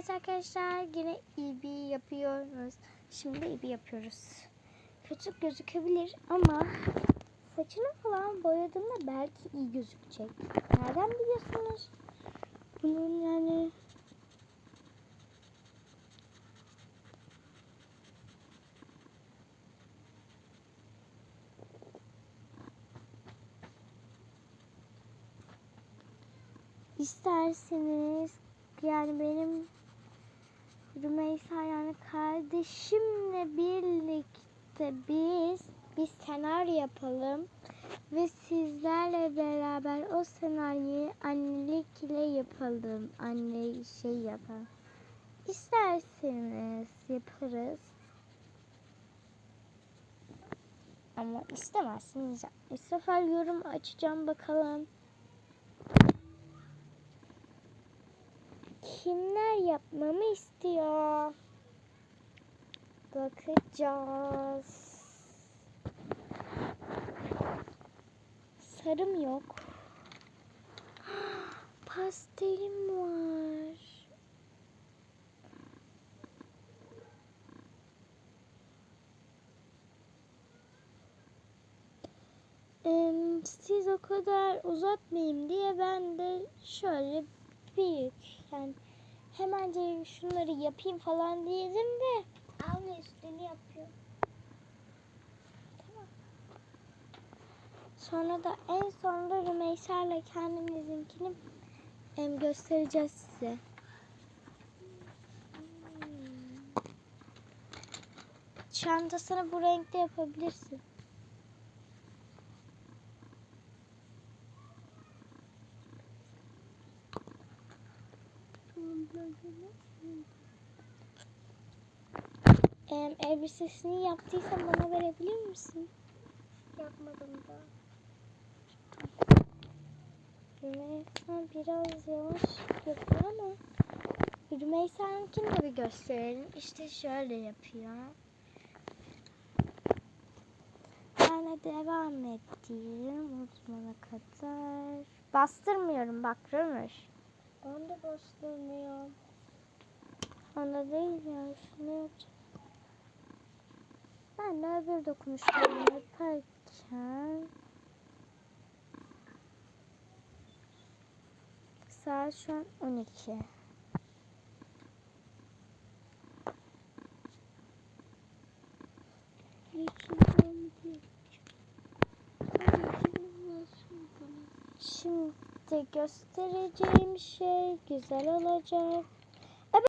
Evet arkadaşlar yine ibi yapıyoruz. Şimdi ibi yapıyoruz. Kötü gözükebilir ama saçını falan boyadığımda belki iyi gözükecek. Nereden biliyorsunuz? Bunun yani isterseniz yani benim Rümeysa yani kardeşimle birlikte biz bir senaryo yapalım ve sizlerle beraber o senaryoyu annelik ile yapalım. Anne şey yapalım. İsterseniz yaparız. Ama istemezsiniz. Bir sefer yorum açacağım bakalım. Kimler yapmamı istiyor? Bakacağız. Sarım yok. Pastelim var. Siz o kadar uzatmayayım diye ben de şöyle büyük yani hemen şunları yapayım falan diyedim de al üstünü yapıyor. Tamam. Sonra da en sonunda Rümeysa'yla kendimizinkini em, göstereceğiz size. Hmm. Çantasını bu renkte yapabilirsin. Em, elbisesini yaptıysan bana verebilir misin? Yapmadım da. Rümeysa biraz yavaş yapıyor ama Rümeysa'nınkini de bir gösterelim. İşte şöyle yapıyor. Ben de devam edeyim uzmana kadar. Bastırmıyorum bak Rümüş. Ben de bastırmıyorum. Onda değil ya şunu yapacağım. Ben de öbür dokunuşlarımı yaparken saat şu an 12. Şimdi göstereceğim şey güzel olacak.